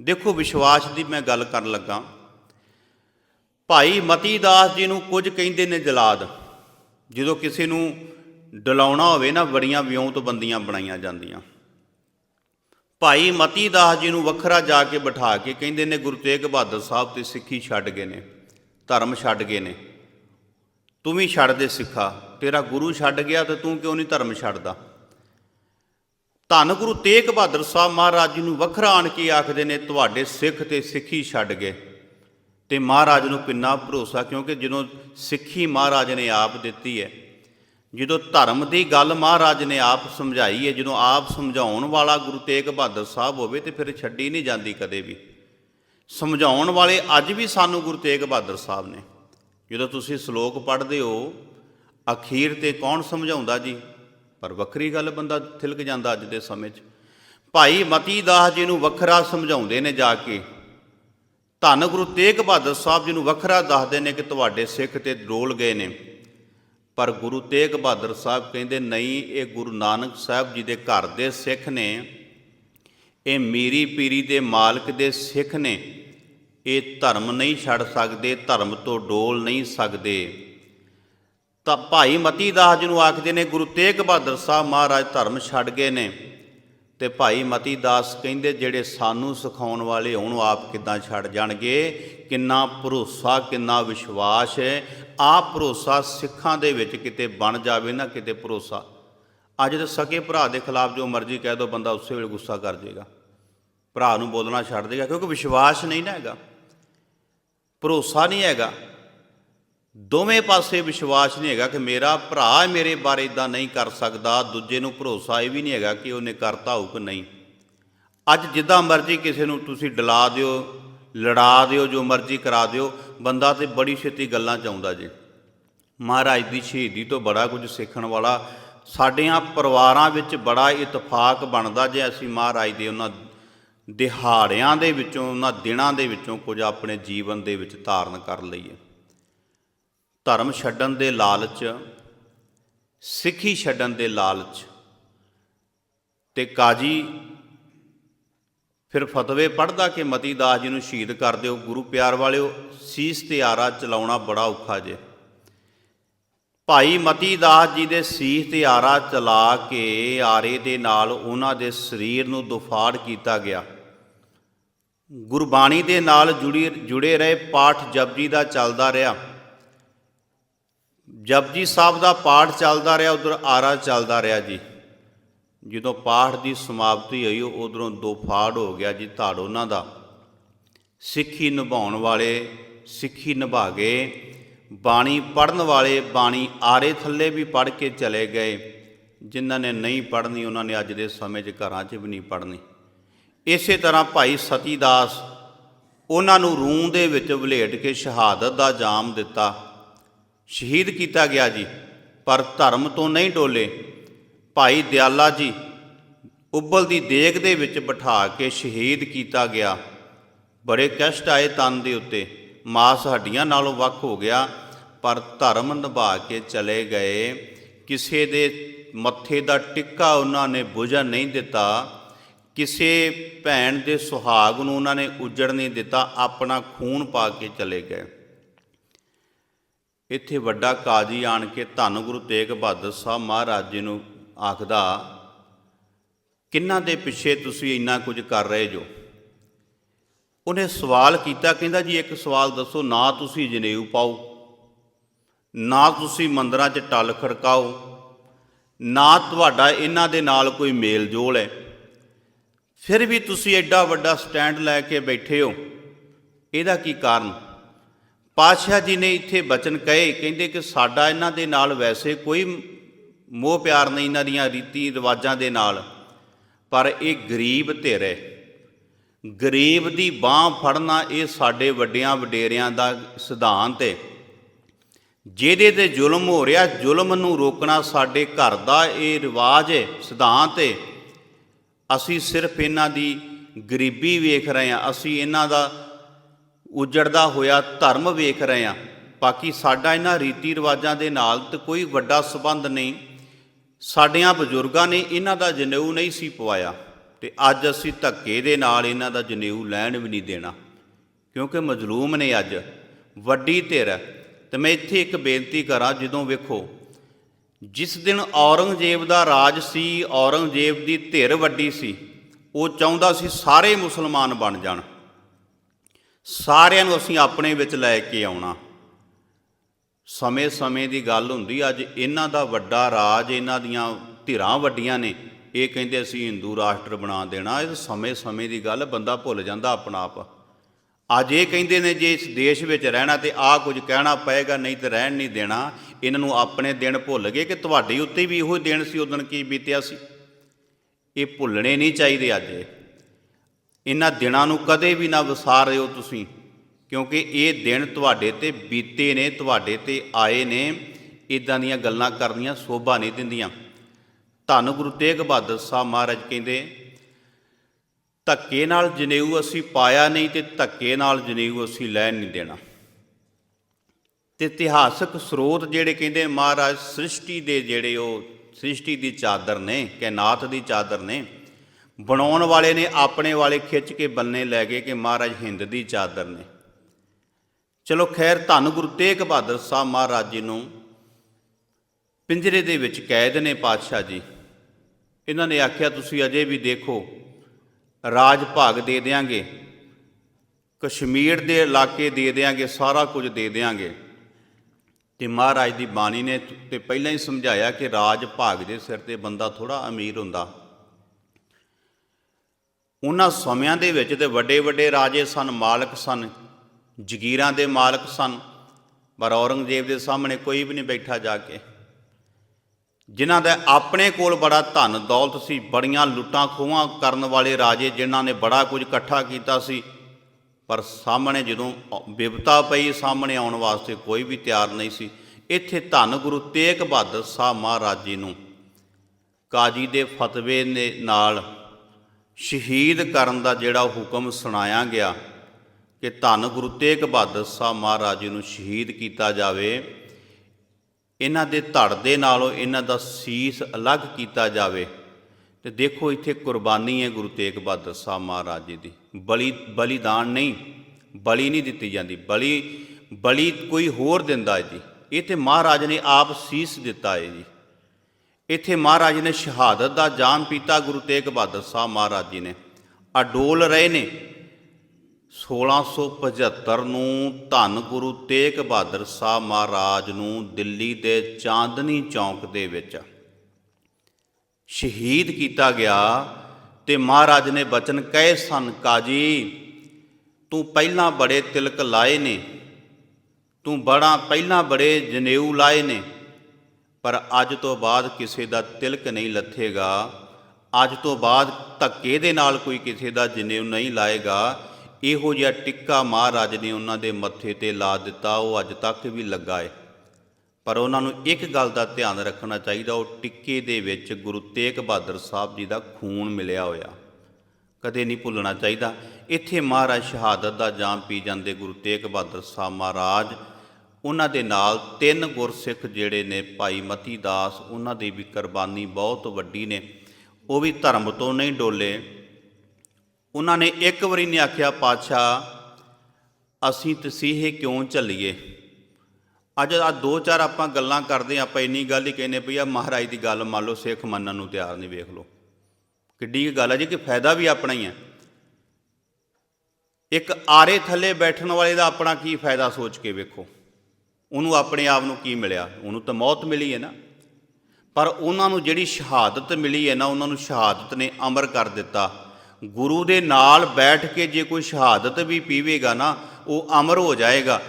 ਦੇਖੋ ਵਿਸ਼ਵਾਸ ਦੀ ਮੈਂ ਗੱਲ ਕਰਨ ਲੱਗਾ। ਭਾਈ ਮਤੀ ਦਾਸ ਜੀ ਨੂੰ ਕੁਝ ਕਹਿੰਦੇ ਨੇ ਜਲਾਦ। ਜਦੋਂ ਕਿਸੇ ਨੂੰ ਡਲਾਉਣਾ ਹੋਵੇ ਨਾ, ਬੜੀਆਂ ਵਿਉਂਤ ਬੰਦੀਆਂ ਬਣਾਈਆਂ ਜਾਂਦੀਆਂ। ਭਾਈ ਮਤੀ ਦਾਸ ਜੀ ਨੂੰ ਵੱਖਰਾ ਜਾ ਕੇ ਬਿਠਾ ਕੇ ਕਹਿੰਦੇ ਨੇ, ਗੁਰੂ ਤੇਗ ਬਹਾਦਰ ਸਾਹਿਬ ਤੇ ਸਿੱਖੀ ਛੱਡ ਗਏ ਨੇ, ਧਰਮ ਛੱਡ ਗਏ ਨੇ। ਤੂੰ ਵੀ ਛੱਡ ਦੇ ਸਿੱਖਾ, ਤੇਰਾ ਗੁਰੂ ਛੱਡ ਗਿਆ ਤੇ ਤੂੰ ਕਿਉਂ ਨਹੀਂ ਧਰਮ ਛੱਡਦਾ? ਧੰਨ ਗੁਰੂ ਤੇਗ ਬਹਾਦਰ ਸਾਹਿਬ ਮਹਾਰਾਜ ਜੀ ਨੂੰ ਵੱਖਰਾ ਆਣ ਕੇ ਆਖਦੇ ਨੇ, ਤੁਹਾਡੇ ਸਿੱਖ ਤੇ ਸਿੱਖੀ ਛੱਡ ਗਏ। ਤੇ ਮਹਾਰਾਜ ਨੂੰ ਕਿੰਨਾ ਭਰੋਸਾ, ਕਿਉਂਕਿ ਜਦੋਂ ਸਿੱਖੀ ਮਹਾਰਾਜ ਨੇ ਆਪ ਦਿੱਤੀ ਹੈ, ਜਦੋਂ ਧਰਮ ਦੀ ਗੱਲ ਮਹਾਰਾਜ ਨੇ ਆਪ ਸਮਝਾਈ ਹੈ, ਜਦੋਂ ਆਪ ਸਮਝਾਉਣ ਵਾਲਾ ਗੁਰੂ ਤੇਗ ਬਹਾਦਰ ਸਾਹਿਬ ਹੋਵੇ, ਤੇ ਫਿਰ ਛੱਡੀ ਨਹੀਂ ਜਾਂਦੀ ਕਦੇ ਵੀ। ਸਮਝਾਉਣ ਵਾਲੇ ਅੱਜ ਵੀ ਸਾਨੂੰ ਗੁਰੂ ਤੇਗ ਬਹਾਦਰ ਸਾਹਿਬ ਨੇ। ਜਦੋਂ ਤੁਸੀਂ ਸ਼ਲੋਕ ਪੜ੍ਹਦੇ ਹੋ, ਅਖੀਰ ਤੇ ਕੌਣ ਸਮਝਾਉਂਦਾ ਜੀ? ਪਰ ਵੱਖਰੀ ਗੱਲ ਬੰਦਾ ਥਿਲਕ ਜਾਂਦਾ ਅੱਜ ਦੇ ਸਮੇਂ 'ਚ। ਭਾਈ ਮਤੀ ਦਾਸ ਜੀ ਨੂੰ ਵੱਖਰਾ ਸਮਝਾਉਂਦੇ ਨੇ ਜਾ ਕੇ। ਧੰਨ ਗੁਰੂ ਤੇਗ ਬਹਾਦਰ ਸਾਹਿਬ ਜੀ ਨੂੰ ਵੱਖਰਾ ਦੱਸਦੇ ਨੇ ਕਿ ਤੁਹਾਡੇ ਸਿੱਖ ਤੇ ਡੋਲ ਗਏ ਨੇ। ਪਰ ਗੁਰੂ ਤੇਗ ਬਹਾਦਰ ਸਾਹਿਬ ਕਹਿੰਦੇ, ਨਹੀਂ, ਇਹ ਗੁਰੂ ਨਾਨਕ ਸਾਹਿਬ ਜੀ ਦੇ ਘਰ ਦੇ ਸਿੱਖ ਨੇ। ਇਹ ਮੀਰੀ ਪੀਰੀ ਦੇ ਮਾਲਕ ਦੇ ਸਿੱਖ ਨੇ। ਇਹ ਧਰਮ ਨਹੀਂ ਛੱਡ ਸਕਦੇ, ਧਰਮ ਤੋਂ ਡੋਲ ਨਹੀਂ ਸਕਦੇ। ਤਾਂ ਭਾਈ ਮਤੀ ਦਾਸ ਜੀ ਨੂੰ ਆਖਦੇ ਨੇ, ਗੁਰੂ ਤੇਗ ਬਹਾਦਰ ਸਾਹਿਬ ਮਹਾਰਾਜ ਧਰਮ ਛੱਡ ਗਏ ਨੇ। ਤੇ ਭਾਈ ਮਤੀ ਦਾਸ ਕਹਿੰਦੇ, ਜਿਹੜੇ ਸਾਨੂੰ ਸਿਖਾਉਣ ਵਾਲੇ ਉਹਨੂੰ ਆਪ ਕਿੱਦਾਂ ਛੱਡ ਜਾਣਗੇ? ਕਿੰਨਾ ਭਰੋਸਾ, ਕਿੰਨਾ ਵਿਸ਼ਵਾਸ ਹੈ। ਆਹ ਭਰੋਸਾ ਸਿੱਖਾਂ ਦੇ ਵਿੱਚ ਕਿਤੇ ਬਣ ਜਾਵੇ ਨਾ, ਕਿਤੇ ਭਰੋਸਾ। ਅੱਜ ਤੇ ਸਕੇ ਭਰਾ ਦੇ ਖਿਲਾਫ ਜੋ ਮਰਜ਼ੀ ਕਹਿ ਦੋ, ਬੰਦਾ ਉਸੇ ਵੇਲੇ ਗੁੱਸਾ ਕਰ ਜਾਏਗਾ। ਭਰਾ ਨੂੰ ਬੋਲਣਾ ਛੱਡ ਦੇਗਾ, ਕਿਉਂਕਿ ਵਿਸ਼ਵਾਸ ਨਹੀਂ ਨਾ ਹੈਗਾ। ਭਰੋਸਾ ਨਹੀਂ ਹੈਗਾ। ਦੋਵੇਂ ਪਾਸੇ ਵਿਸ਼ਵਾਸ ਨਹੀਂ ਹੈਗਾ ਕਿ ਮੇਰਾ ਭਰਾ ਮੇਰੇ ਬਾਰੇ ਇਦਾਂ ਨਹੀਂ ਕਰ ਸਕਦਾ, ਦੂਜੇ ਨੂੰ ਭਰੋਸਾ ਇਹ ਵੀ ਨਹੀਂ ਹੈਗਾ ਕਿ ਉਹਨੇ ਕਰਤਾ ਹੋਊ ਕਿ ਨਹੀਂ। ਅੱਜ ਜਿੱਦਾਂ ਮਰਜ਼ੀ ਕਿਸੇ ਨੂੰ ਤੁਸੀਂ ਡਲਾ ਦਿਓ, ਲੜਾ ਦਿਓ, ਜੋ ਮਰਜ਼ੀ ਕਰਾ ਦਿਓ, ਬੰਦਾ ਤੇ ਬੜੀ ਛੇਤੀ ਗੱਲਾਂ ਚ ਆਉਂਦਾ ਜੇ। ਮਹਾਰਾਜ ਦੀ ਸ਼ਹੀਦੀ ਤੋਂ ਬੜਾ ਕੁਝ ਸਿੱਖਣ ਵਾਲਾ, ਸਾਡਿਆਂ ਪਰਿਵਾਰਾਂ ਵਿੱਚ ਬੜਾ ਇਤਫਾਕ ਬਣਦਾ ਜੇ ਅਸੀਂ ਮਹਾਰਾਜ ਦੇ ਉਹਨਾਂ ਦਿਹਾੜਿਆਂ ਦੇ ਵਿੱਚੋਂ, ਉਹਨਾਂ ਦਿਨਾਂ ਦੇ ਵਿੱਚੋਂ ਕੁਝ ਆਪਣੇ ਜੀਵਨ ਦੇ ਵਿੱਚ ਧਾਰਨ ਕਰ ਲਈਏ। ਧਰਮ ਛੱਡਣ ਦੇ ਲਾਲਚ, ਸਿੱਖੀ ਛੱਡਣ ਦੇ ਲਾਲਚ ਤੇ ਕਾਜੀ ਫਿਰ ਫਤਵੇ ਪੜਦਾ ਕਿ ਮਤੀ ਦਾਸ ਜੀ ਨੂੰ ਸ਼ਹੀਦ ਕਰ ਦਿਓ। ਗੁਰੂ ਪਿਆਰ ਵਾਲਿਓ, ਸੀਸ ਤੇ ਆਰਾ ਚਲਾਉਣਾ ਬੜਾ ਔਖਾ ਜੇ। ਭਾਈ ਮਤੀ ਦਾਸ ਜੀ ਦੇ ਸੀਸ ਤੇ ਆਰਾ ਚਲਾ ਕੇ ਆਰੇ ਦੇ ਨਾਲ ਉਹਨਾਂ ਦੇ ਸਰੀਰ ਨੂੰ ਦੁਫਾੜ ਕੀਤਾ ਗਿਆ। ਗੁਰਬਾਣੀ ਦੇ ਨਾਲ ਜੁੜੀ ਜੁੜੇ ਰਹੇ ਪਾਠ ਜਪਜੀ ਦਾ ਚੱਲਦਾ ਰਿਹਾ। ਜਪਜੀ ਸਾਹਿਬ ਦਾ ਪਾਠ ਚੱਲਦਾ ਰਿਹਾ, ਉਧਰ ਆਰਾ ਚੱਲਦਾ ਰਿਹਾ ਜੀ। ਜਦੋਂ ਪਾਠ ਦੀ ਸਮਾਪਤੀ ਹੋਈ, ਉਧਰੋਂ ਦੋ ਫਾੜ ਹੋ ਗਿਆ ਜੀ ਧਾੜ ਉਹਨਾਂ ਦਾ। ਸਿੱਖੀ ਨਿਭਾਉਣ ਵਾਲੇ, ਸਿੱਖੀ ਨਿਭਾ ਗਏ। ਬਾਣੀ ਪੜਨ ਵਾਲੇ, ਬਾਣੀ ਆਰੇ ਥੱਲੇ ਵੀ ਪੜ ਕੇ ਚਲੇ ਗਏ। ਜਿਨ੍ਹਾਂ ਨੇ ਨਹੀਂ ਪੜਨੀ ਉਹਨਾਂ ਨੇ ਅੱਜ ਦੇ ਸਮੇਂ 'ਚ ਘਰਾਂ 'ਚ ਵੀ ਨਹੀਂ ਪੜਨੀ ਇਸੇ ਤਰ੍ਹਾਂ ਭਾਈ ਸਤੀਦਾਸ, ਉਹਨਾਂ ਨੂੰ ਰੂਹ ਦੇ ਵਿੱਚ ਵਲੇਟ ਕੇ ਸ਼ਹਾਦਤ ਦਾ ਜਾਮ ਦਿੱਤਾ। ਸ਼ਹੀਦ ਕੀਤਾ ਗਿਆ ਜੀ, ਪਰ ਧਰਮ ਤੋਂ ਨਹੀਂ ਡੋਲੇ। ਭਾਈ ਦਿਆਲਾ ਜੀ ਉੱਬਲ ਦੀ ਦੇਗ ਦੇ ਵਿੱਚ ਬਿਠਾ ਕੇ ਸ਼ਹੀਦ ਕੀਤਾ ਗਿਆ। ਬੜੇ ਕਸ਼ਟ ਆਏ ਤਨ ਦੇ ਉੱਤੇ। ਮਾਸ ਹੱਡੀਆਂ ਨਾਲੋਂ ਵੱਖ ਹੋ ਗਿਆ, ਪਰ ਧਰਮ ਨਿਭਾ ਕੇ ਚਲੇ ਗਏ। ਕਿਸੇ ਦੇ ਮੱਥੇ ਦਾ ਟਿੱਕਾ ਉਹਨਾਂ ਨੇ ਬੁਝਣ ਨਹੀਂ ਦਿੱਤਾ। ਕਿਸੇ ਭੈਣ ਦੇ ਸੁਹਾਗ ਨੂੰ ਉਹਨਾਂ ਨੇ ਉਜੜ ਨਹੀਂ ਦਿੱਤਾ। ਆਪਣਾ ਖੂਨ ਪਾ ਕੇ ਚਲੇ ਗਏ। ਇੱਥੇ ਵੱਡਾ ਕਾਜੀ ਆਣ ਕੇ ਧੰਨ ਗੁਰੂ ਤੇਗ ਬਹਾਦਰ ਸਾਹਿਬ ਮਹਾਰਾਜ ਜੀ ਨੂੰ ਆਖਦਾ, ਕਿੰਨਾਂ ਦੇ ਪਿੱਛੇ ਤੁਸੀਂ ਇੰਨਾ ਕੁਝ ਕਰ ਰਹੇ ਜੋ? ਉਹਨੇ ਸਵਾਲ ਕੀਤਾ, ਕਹਿੰਦਾ, ਜੀ, ਇੱਕ ਸਵਾਲ ਦੱਸੋ, ਨਾ ਤੁਸੀਂ ਜਨੇਊ ਪਾਓ, ਨਾ ਤੁਸੀਂ ਮੰਦਰਾਂ 'ਚ ਟਲ ਖੜਕਾਓ, ਨਾ ਤੁਹਾਡਾ ਇਹਨਾਂ ਦੇ ਨਾਲ ਕੋਈ ਮੇਲ ਜੋਲ ਹੈ। ਫਿਰ ਵੀ ਤੁਸੀਂ ਐਡਾ ਵੱਡਾ ਸਟੈਂਡ ਲੈ ਕੇ ਬੈਠੇ ਹੋ, ਇਹਦਾ ਕੀ ਕਾਰਨ? ਪਾਤਸ਼ਾਹ ਜੀ ਨੇ ਇੱਥੇ ਬਚਨ ਕਹੇ, ਕਹਿੰਦੇ ਕਿ ਸਾਡਾ ਇਹਨਾਂ ਦੇ ਨਾਲ ਵੈਸੇ ਕੋਈ ਮੋਹ ਪਿਆਰ ਨਹੀਂ ਇਹਨਾਂ ਦੀਆਂ ਰੀਤੀ ਰਿਵਾਜਾਂ ਦੇ ਨਾਲ, ਪਰ ਇਹ ਗਰੀਬ ਧਿਰ ਹੈ। ਗਰੀਬ ਦੀ ਬਾਹ ਫੜਨਾ ਇਹ ਸਾਡੇ ਵੱਡਿਆਂ ਵਡੇਰਿਆਂ ਦਾ ਸਿਧਾਂਤ ਹੈ। ਜਿਹਦੇ ਤੇ ਜ਼ੁਲਮ ਹੋ ਰਿਹਾ, ਜ਼ੁਲਮ ਨੂੰ ਰੋਕਣਾ ਸਾਡੇ ਘਰ ਦਾ ਇਹ ਰਿਵਾਜ ਹੈ, ਸਿਧਾਂਤ ਹੈ। ਅਸੀਂ ਸਿਰਫ ਇਹਨਾਂ ਦੀ ਗਰੀਬੀ ਵੇਖ ਰਹੇ ਹਾਂ, ਅਸੀਂ ਇਹਨਾਂ ਦਾ ਉਜੜਦਾ ਹੋਇਆ ਧਰਮ ਵੇਖ ਰਹੇ ਹਾਂ। ਬਾਕੀ ਸਾਡਾ ਇਹਨਾਂ ਰੀਤੀ ਰਿਵਾਜਾਂ ਦੇ ਨਾਲ ਤੇ ਕੋਈ ਵੱਡਾ ਸਬੰਧ ਨਹੀਂ। ਸਾਡਿਆਂ ਬਜ਼ੁਰਗਾਂ ਨੇ ਇਹਨਾਂ ਦਾ ਜਨੇਊ ਨਹੀਂ ਸੀ ਪਵਾਇਆ ਤੇ ਅੱਜ ਅਸੀਂ ਧੱਕੇ ਦੇ ਨਾਲ ਇਹਨਾਂ ਦਾ ਜਨੇਊ ਲੈਣ ਵੀ ਨਹੀਂ ਦੇਣਾ। ਕਿਉਂਕਿ ਮਜ਼ਲੂਮ ਨੇ ਅੱਜ ਵੱਡੀ ਧਿਰ ਹੈ। ਤੇ ਮੈਂ ਇੱਥੇ ਇੱਕ ਬੇਨਤੀ ਕਰਾਂ, ਜਦੋਂ ਵੇਖੋ, ਜਿਸ ਦਿਨ ਔਰੰਗਜ਼ੇਬ ਦਾ ਰਾਜ ਸੀ, ਔਰੰਗਜ਼ੇਬ ਦੀ ਧਿਰ ਵੱਡੀ ਸੀ, ਉਹ ਚਾਹੁੰਦਾ ਸੀ ਸਾਰੇ ਮੁਸਲਮਾਨ ਬਣ ਜਾਣ। ਸਾਰਿਆਂ ਨੂੰ ਅਸੀਂ ਆਪਣੇ ਵਿੱਚ ਲੈ ਕੇ ਆਉਣਾ। ਸਮੇਂ-ਸਮੇਂ ਦੀ ਗੱਲ ਹੁੰਦੀ, ਅੱਜ ਇਹਨਾਂ ਦਾ ਵੱਡਾ ਰਾਜ, ਇਹਨਾਂ ਦੀਆਂ ਧਿਰਾਂ ਵੱਡੀਆਂ ਨੇ, ਇਹ ਕਹਿੰਦੇ ਅਸੀਂ ਹਿੰਦੂ ਰਾਸ਼ਟਰ ਬਣਾ ਦੇਣਾ। ਇਹ ਸਮੇਂ-ਸਮੇਂ ਦੀ ਗੱਲ, ਬੰਦਾ ਭੁੱਲ ਜਾਂਦਾ ਆਪਣਾ ਆਪ। ਅੱਜ ਇਹ ਕਹਿੰਦੇ ਨੇ ਜੇ ਇਸ ਦੇਸ਼ ਵਿੱਚ ਰਹਿਣਾ ਤੇ ਆਹ ਕੁਝ ਕਹਿਣਾ ਪਏਗਾ, ਨਹੀਂ ਤੇ ਰਹਿਣ ਨਹੀਂ ਦੇਣਾ। ਇਹਨਾਂ ਨੂੰ ਆਪਣੇ ਦਿਨ ਭੁੱਲ ਗਏ ਕਿ ਤੁਹਾਡੇ ਉੱਤੇ ਵੀ ਇਹੋ ਦਿਨ ਸੀ ਉਦੋਂ ਕੀ ਬੀਤਿਆ ਸੀ? ਇਹ ਭੁੱਲਣੇ ਨਹੀਂ ਚਾਹੀਦੇ ਅੱਜ। ਇਹ। ਇਹਨਾਂ ਦਿਨਾਂ ਨੂੰ ਕਦੇ ਵੀ ਨਾ ਵਿਸਾਰਿਓ ਤੁਸੀਂ, ਕਿਉਂਕਿ ਇਹ ਦਿਨ ਤੁਹਾਡੇ ਤੇ ਬੀਤੇ ਨੇ, ਤੁਹਾਡੇ ਤੇ ਆਏ ਨੇ। ਇਦਾਂ ਦੀਆਂ ਗੱਲਾਂ ਕਰਨੀਆਂ ਸੋਭਾ ਨਹੀਂ ਦਿੰਦੀਆਂ। ਧੰਨ ਗੁਰੂ ਤੇਗ ਬਹਾਦਰ ਸਾਹਿਬ ਮਹਾਰਾਜ ਕਹਿੰਦੇ, ਧੱਕੇ ਨਾਲ ਜਨੇਊ ਅਸੀਂ ਪਾਇਆ ਨਹੀਂ ਤੇ ਧੱਕੇ ਨਾਲ ਜਨੇਊ ਅਸੀਂ ਲੈਣ ਨਹੀਂ ਦੇਣਾ। ਤੇ ਇਤਿਹਾਸਕ ਸਰੋਤ ਜਿਹੜੇ ਕਹਿੰਦੇ ਮਹਾਰਾਜ ਸ੍ਰਿਸ਼ਟੀ ਦੇ ਜਿਹੜੇ ਉਹ, ਸ੍ਰਿਸ਼ਟੀ ਦੀ ਚਾਦਰ ਨੇ ਕਾਇਨਾਤ ਦੀ ਚਾਦਰ ਨੇ ਬਣਾਉਣ ਵਾਲੇ ਨੇ ਆਪਣੇ ਵਾਲੇ ਖਿੱਚ ਕੇ ਬੰਨੇ ਲੈ ਗਏ ਕਿ ਮਹਾਰਾਜ ਹਿੰਦ ਦੀ ਚਾਦਰ ਨੇ। ਚਲੋ ਖੈਰ, ਧੰਨ ਗੁਰੂ ਤੇਗ ਬਹਾਦਰ ਸਾਹਿਬ ਮਹਾਰਾਜ ਜੀ ਨੂੰ ਪਿੰਜਰੇ ਦੇ ਵਿੱਚ ਕੈਦ ਨੇ ਪਾਤਸ਼ਾਹ ਜੀ। ਇਹਨਾਂ ਨੇ ਆਖਿਆ, ਤੁਸੀਂ ਅਜੇ ਵੀ ਦੇਖੋ, ਰਾਜ ਭਾਗ ਦੇ ਦਿਆਂਗੇ, ਕਸ਼ਮੀਰ ਦੇ ਇਲਾਕੇ ਦੇ ਦਿਆਂਗੇ, ਸਾਰਾ ਕੁਝ ਦੇ ਦਿਆਂਗੇ। ਤੇ ਮਹਾਰਾਜ ਦੀ ਬਾਣੀ ਨੇ ਤੇ ਪਹਿਲਾਂ ਹੀ ਸਮਝਾਇਆ ਕਿ ਰਾਜ ਭਾਗ ਦੇ ਸਿਰ ਤੇ ਬੰਦਾ ਥੋੜਾ ਅਮੀਰ ਹੁੰਦਾ। ਉਹਨਾਂ ਸਮਿਆਂ ਦੇ ਵਿੱਚ ਤੇ ਵੱਡੇ ਵੱਡੇ ਰਾਜੇ ਸਨ, ਮਾਲਕ ਸਨ, ਜ਼ਗੀਰਾਂ ਦੇ ਮਾਲਕ ਸਨ, ਪਰ ਔਰੰਗਜ਼ੇਬ ਦੇ ਸਾਹਮਣੇ ਕੋਈ ਵੀ ਨਹੀਂ ਬੈਠਾ ਜਾ ਕੇ। ਜਿਨ੍ਹਾਂ ਦਾ ਆਪਣੇ ਕੋਲ ਬੜਾ ਧਨ ਦੌਲਤ ਸੀ, ਬੜੀਆਂ ਲੁੱਟਾਂ ਖੋਹਾਂ ਕਰਨ ਵਾਲੇ ਰਾਜੇ ਜਿਨ੍ਹਾਂ ਨੇ ਬੜਾ ਕੁਝ ਇਕੱਠਾ ਕੀਤਾ ਸੀ, ਪਰ ਸਾਹਮਣੇ ਜਦੋਂ ਬਿਪਤਾ ਪਈ, ਸਾਹਮਣੇ ਆਉਣ ਵਾਸਤੇ ਕੋਈ ਵੀ ਤਿਆਰ ਨਹੀਂ ਸੀ। ਇੱਥੇ ਧੰਨ ਗੁਰੂ ਤੇਗ ਬਹਾਦਰ ਸਾਹਿਬ ਮਹਾਰਾਜ ਜੀ ਨੂੰ ਕਾਜੀ ਦੇ ਫਤਵੇ ਨੇ ਨਾਲ ਸ਼ਹੀਦ ਕਰਨ ਦਾ ਜਿਹੜਾ ਹੁਕਮ ਸੁਣਾਇਆ ਗਿਆ ਕਿ ਧੰਨ ਗੁਰੂ ਤੇਗ ਬਹਾਦਰ ਸਾਹਿਬ ਮਹਾਰਾਜ ਜੀ ਨੂੰ ਸ਼ਹੀਦ ਕੀਤਾ ਜਾਵੇ, ਇਹਨਾਂ ਦੇ ਧੜ ਦੇ ਨਾਲੋਂ ਇਹਨਾਂ ਦਾ ਸੀਸ ਅਲੱਗ ਕੀਤਾ ਜਾਵੇ। ਤੇ ਦੇਖੋ ਇੱਥੇ ਕੁਰਬਾਨੀ ਹੈ ਗੁਰੂ ਤੇਗ ਬਹਾਦਰ ਸਾਹਿਬ ਮਹਾਰਾਜ ਜੀ ਦੀ। ਬਲੀ, ਬਲੀਦਾਨ ਨਹੀਂ, ਬਲੀ ਨਹੀਂ ਦਿੱਤੀ ਜਾਂਦੀ। ਬਲੀ ਬਲੀ ਕੋਈ ਹੋਰ ਦਿੰਦਾ ਹੈ ਜੀ। ਇਹ ਤੇ ਮਹਾਰਾਜ ਨੇ ਆਪ ਸੀਸ ਦਿੱਤਾ ਹੈ ਜੀ। ਇੱਥੇ ਮਹਾਰਾਜ ਨੇ ਸ਼ਹਾਦਤ ਦਾ ਜਾਮ ਪੀਤਾ, ਗੁਰੂ ਤੇਗ ਬਹਾਦਰ ਸਾਹਿਬ ਮਹਾਰਾਜ ਜੀ ਨੇ। ਅਡੋਲ ਰਹੇ ਨੇ। 1675 ਨੂੰ ਧੰਨ ਗੁਰੂ ਤੇਗ ਬਹਾਦਰ ਸਾਹਿਬ ਮਹਾਰਾਜ ਨੂੰ ਦਿੱਲੀ ਦੇ ਚਾਂਦਨੀ ਚੌਂਕ ਦੇ ਵਿੱਚ ਸ਼ਹੀਦ ਕੀਤਾ ਗਿਆ ਤੇ ਮਹਾਰਾਜ ਨੇ ਬਚਨ ਕਹੇ ਸਨ, ਕਾਜੀ, ਤੂੰ ਪਹਿਲਾਂ ਬੜੇ ਤਿਲਕ ਲਾਏ ਨੇ, ਤੂੰ ਬੜਾ ਪਹਿਲਾਂ ਬੜੇ ਜਨੇਊ ਲਾਏ ਨੇ। ਪਰ ਅੱਜ ਤੋਂ ਬਾਅਦ ਕਿਸੇ ਦਾ ਤਿਲਕ ਨਹੀਂ ਲੱਥੇਗਾ। ਅੱਜ ਤੋਂ ਬਾਅਦ ਧੱਕੇ ਦੇ ਨਾਲ ਕੋਈ ਕਿਸੇ ਦਾ ਜਨੇਊ ਨਹੀਂ ਲਾਏਗਾ। ਇਹੋ ਜਿਹਾ ਟਿੱਕਾ ਮਹਾਰਾਜ ਨੇ ਉਹਨਾਂ ਦੇ ਮੱਥੇ ਤੇ ਲਾ ਦਿੱਤਾ, ਉਹ ਅੱਜ ਤੱਕ ਵੀ ਲੱਗਾ ਹੈ ਪਰ ਉਹਨਾਂ ਨੂੰ ਇੱਕ ਗੱਲ ਦਾ ਧਿਆਨ ਰੱਖਣਾ ਚਾਹੀਦਾ, ਉਹ ਟਿੱਕੇ ਦੇ ਵਿੱਚ ਗੁਰੂ ਤੇਗ ਬਹਾਦਰ ਸਾਹਿਬ ਜੀ ਦਾ ਖੂਨ ਮਿਲਿਆ ਹੋਇਆ। ਕਦੇ ਨਹੀਂ ਭੁੱਲਣਾ ਚਾਹੀਦਾ। ਇੱਥੇ ਮਹਾਰਾਜ ਸ਼ਹਾਦਤ ਦਾ ਜਾਮ ਪੀ ਜਾਂਦੇ ਗੁਰੂ ਤੇਗ ਬਹਾਦਰ ਸਾਹਿਬ ਮਹਾਰਾਜ ਉਹਨਾਂ ਦੇ ਨਾਲ ਤਿੰਨ ਗੁਰਸਿੱਖ ਜਿਹੜੇ ਨੇ, ਭਾਈ ਮਤੀ ਦਾਸ, ਉਹਨਾਂ ਦੀ ਵੀ ਕੁਰਬਾਨੀ ਬਹੁਤ ਵੱਡੀ ਨੇ। ਉਹ ਵੀ ਧਰਮ ਤੋਂ ਨਹੀਂ ਡੋਲੇ। ਉਹਨਾਂ ਨੇ ਇੱਕ ਵਾਰੀ ਨਹੀਂ ਆਖਿਆ, ਪਾਤਸ਼ਾਹ, ਅਸੀਂ ਤਸੀਹੇ ਕਿਉਂ ਚੱਲੀਏ ਅੱਜ ਆ ਦੋ ਚਾਰ ਆਪਾਂ ਗੱਲਾਂ ਕਰਦੇ ਆਪਾਂ ਇੰਨੀ ਗੱਲ ਹੀ ਕਹਿੰਦੇ ਪਈ ਆ ਮਹਾਰਾਜ ਦੀ ਗੱਲ ਮੰਨ ਲਓ, ਸਿੱਖ ਮੰਨਣ ਨੂੰ ਤਿਆਰ ਨਹੀਂ, ਵੇਖ ਲਓ। ਕਿੱਡੀ ਗੱਲ ਹੈ ਜੀ, ਕਿ ਫਾਇਦਾ ਵੀ ਆਪਣਾ ਹੀ ਹੈ ਇੱਕ ਆਰੇ ਥੱਲੇ ਬੈਠਣ ਵਾਲੇ ਦਾ ਆਪਣਾ ਕੀ ਫਾਇਦਾ ਸੋਚ ਕੇ ਵੇਖੋ। ਉਹਨੂੰ ਆਪਣੇ ਆਪ ਨੂੰ ਕੀ ਮਿਲਿਆ? ਉਹਨੂੰ ਤਾਂ ਮੌਤ ਮਿਲੀ ਹੈ ਨਾ। ਪਰ ਉਹਨਾਂ ਨੂੰ ਜਿਹੜੀ ਸ਼ਹਾਦਤ ਮਿਲੀ ਹੈ ਨਾ, ਉਹਨਾਂ ਨੂੰ ਸ਼ਹਾਦਤ ਨੇ ਅਮਰ ਕਰ ਦਿੱਤਾ। ਗੁਰੂ ਦੇ ਨਾਲ ਬੈਠ ਕੇ ਜੇ ਕੋਈ ਸ਼ਹਾਦਤ ਵੀ ਪੀਵੇਗਾ ਨਾ, ਉਹ ਅਮਰ ਹੋ ਜਾਏਗਾ।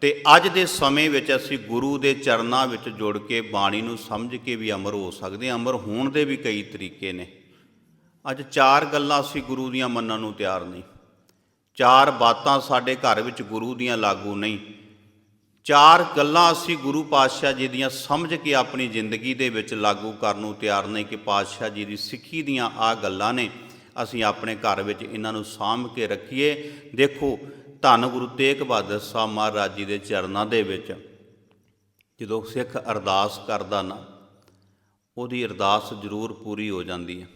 ਤੇ ਅੱਜ ਦੇ ਸਮੇਂ ਵਿੱਚ ਅਸੀਂ ਗੁਰੂ ਦੇ ਚਰਨਾਂ ਵਿੱਚ ਜੁੜ ਕੇ ਬਾਣੀ ਨੂੰ ਸਮਝ ਕੇ ਵੀ ਅਮਰ ਹੋ ਸਕਦੇ ਹਾਂ। ਅਮਰ ਹੋਣ ਦੇ ਵੀ ਕਈ ਤਰੀਕੇ ਨੇ। ਅੱਜ ਚਾਰ ਗੱਲਾਂ ਅਸੀਂ ਗੁਰੂ ਦੀਆਂ ਮੰਨਣ ਨੂੰ ਤਿਆਰ ਨਹੀਂ। ਚਾਰ ਬਾਤਾਂ ਸਾਡੇ ਘਰ ਵਿੱਚ ਗੁਰੂ ਦੀਆਂ ਲਾਗੂ ਨਹੀਂ। ਚਾਰ ਗੱਲਾਂ ਅਸੀਂ ਗੁਰੂ ਪਾਤਸ਼ਾਹ ਜੀ ਦੀਆਂ ਸਮਝ ਕੇ ਆਪਣੀ ਜ਼ਿੰਦਗੀ ਦੇ ਵਿੱਚ ਲਾਗੂ ਕਰਨ ਨੂੰ ਤਿਆਰ ਨਹੀਂ ਕਿ ਪਾਤਸ਼ਾਹ ਜੀ ਦੀ ਸਿੱਖੀ ਦੀਆਂ ਆ ਗੱਲਾਂ ਨੇ, ਅਸੀਂ ਆਪਣੇ ਘਰ ਵਿੱਚ ਇਹਨਾਂ ਨੂੰ ਸਾਂਭ ਕੇ ਰੱਖੀਏ। ਦੇਖੋ, ਧੰਨ ਗੁਰੂ ਤੇਗ ਬਹਾਦਰ ਸਾਹਿਬ ਮਹਾਰਾਜ ਜੀ ਦੇ ਚਰਨਾਂ ਦੇ ਵਿੱਚ ਜਦੋਂ ਸਿੱਖ ਅਰਦਾਸ ਕਰਦਾ ਨਾ, ਉਹਦੀ ਅਰਦਾਸ ਜ਼ਰੂਰ ਪੂਰੀ ਹੋ ਜਾਂਦੀ ਹੈ।